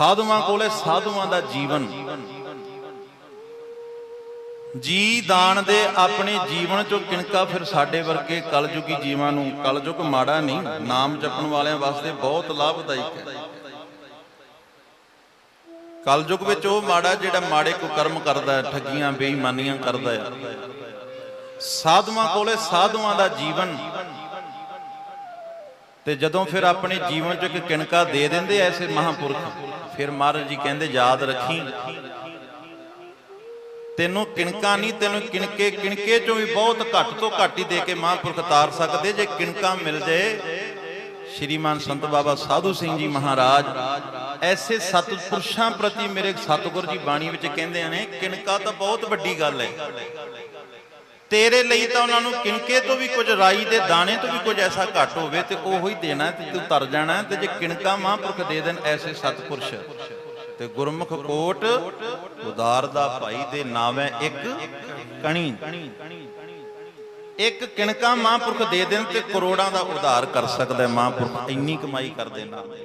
ਸਾਧੂਆਂ ਕੋਲੇ ਸਾਧੂਆਂ ਦਾ ਜੀਵਨ। ਜੀ ਦਾਨ ਦੇ ਆਪਣੇ ਜੀਵਨ ਚੋਂ ਕਿਣਕਾ ਫਿਰ ਸਾਡੇ ਵਰਗੇ ਕਲਯੁਗੀ ਜੀਵਾਂ ਨੂੰ, ਕਲਯੁਗ ਮਾੜਾ ਨਹੀਂ, ਨਾਮ ਜਪਣ ਵਾਲਿਆਂ ਵਾਸਤੇ ਬਹੁਤ ਲਾਭਦਾਇਕ ਹੈ। ਕਲਯੁਗ ਵਿੱਚ ਉਹ ਮਾੜਾ ਜਿਹੜਾ ਮਾੜੇ ਕੋ ਕਰਮ ਕਰਦਾ ਹੈ, ਠੱਗੀਆਂ, ਬੇਈਮਾਨੀਆਂ ਕਰਦਾ ਹੈ। ਸਾਧੂਆਂ ਕੋਲੇ ਸਾਧੂਆਂ ਦਾ ਜੀਵਨ ਤੇ ਜਦੋਂ ਫਿਰ ਆਪਣੇ ਜੀਵਨ ਚ ਇੱਕ ਕਿਣਕਾ ਦੇ ਦਿੰਦੇ ਐਸੇ ਮਹਾਪੁਰਖ, ਫਿਰ ਮਹਾਰਾਜ ਜੀ ਕਹਿੰਦੇ, ਯਾਦ ਰੱਖੀ। ਤੈਨੂੰ ਕਿਣਕਾ ਨਹੀਂ, ਤੈਨੂੰ ਕਿਣਕੇ ਕਿਣਕੇ ਚੋਂ ਵੀ ਬਹੁਤ ਘੱਟ ਤੋਂ ਘੱਟ ਹੀ ਦੇ ਕੇ ਮਹਾਂਪੁਰਖ ਤਾਰ ਸਕਦੇ। ਜੇ ਕਿਣਕਾ ਮਿਲ ਜਾਏ ਸ਼੍ਰੀਮਾਨ ਸੰਤ ਬਾਬਾ ਸਾਧੂ ਸਿੰਘ ਜੀ ਮਹਾਰਾਜ, ਐਸੇ ਸਤਪੁਰਸ਼ਾਂ ਪ੍ਰਤੀ ਮੇਰੇ ਸਤਿਗੁਰ ਜੀ ਬਾਣੀ ਵਿੱਚ ਕਹਿੰਦੇ ਨੇ, ਕਿਣਕਾ ਤਾਂ ਬਹੁਤ ਵੱਡੀ ਗੱਲ ਹੈ। ਤੇਰੇ ਲਈ ਤਾਂ ਉਹਨਾਂ ਨੂੰ ਕਿਣਕੇ ਤੋਂ ਵੀ ਕੁਝ, ਰਾਈ ਦੇ ਦਾਣੇ ਤੋਂ ਵੀ ਕੁਝ ਐਸਾ ਘੱਟ ਹੋਵੇ ਤੇ ਉਹੋ ਹੀ ਦੇਣਾ ਤੇ ਤੂੰ ਤਰ ਜਾਣਾ ਤੇ ਜੇ ਕਿਣਕਾ ਮਹਾਂਪੁਰਖ ਦੇ ਦੇਣ ਐਸੇ ਸਤਪੁਰਸ਼। ਤੇ ਗੁਰਮੁਖ ਕੋਟ ਉਦਾਰ ਦਾ ਭਾਈ ਦੇ ਨਾਵੇਂ ਇੱਕ ਕਣੀ। ਇੱਕ ਕਿਣਕਾ ਮਹਾਂਪੁਰਖ ਦੇ ਦੇਣ ਤੇ ਕਰੋੜਾਂ ਦਾ ਉਧਾਰ ਕਰ ਸਕਦਾ ਮਹਾਂਪੁਰਖ, ਇੰਨੀ ਕਮਾਈ ਕਰਦੇ ਨਾਲ